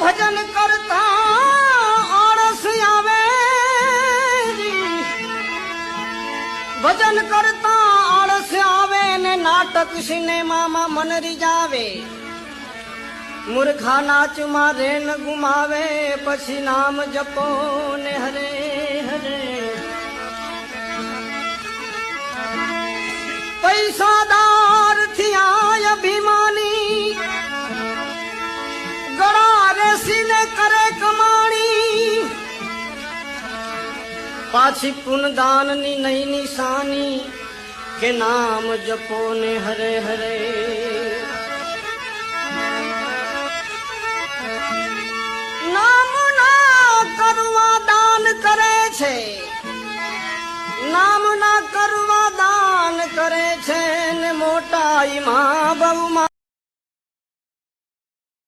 ભજન કરતા આળસ આવે. ભજન કરતા આળસ આવે ને નાટક સિનેમામાં મન રીજાવે મૂર્ખા નાચમાં રેન ગુમાવે, પછી નામ જપો ને હરે હરે પૈસાદાર પાછી પુનદાનની નહીં નિશાની કે નામ જપો ને હરે હરે. નામ ના કરવા દાન કરે છે. નામ ના કરવા દાન કરે છે ને મોટાઈમાં બહુમાં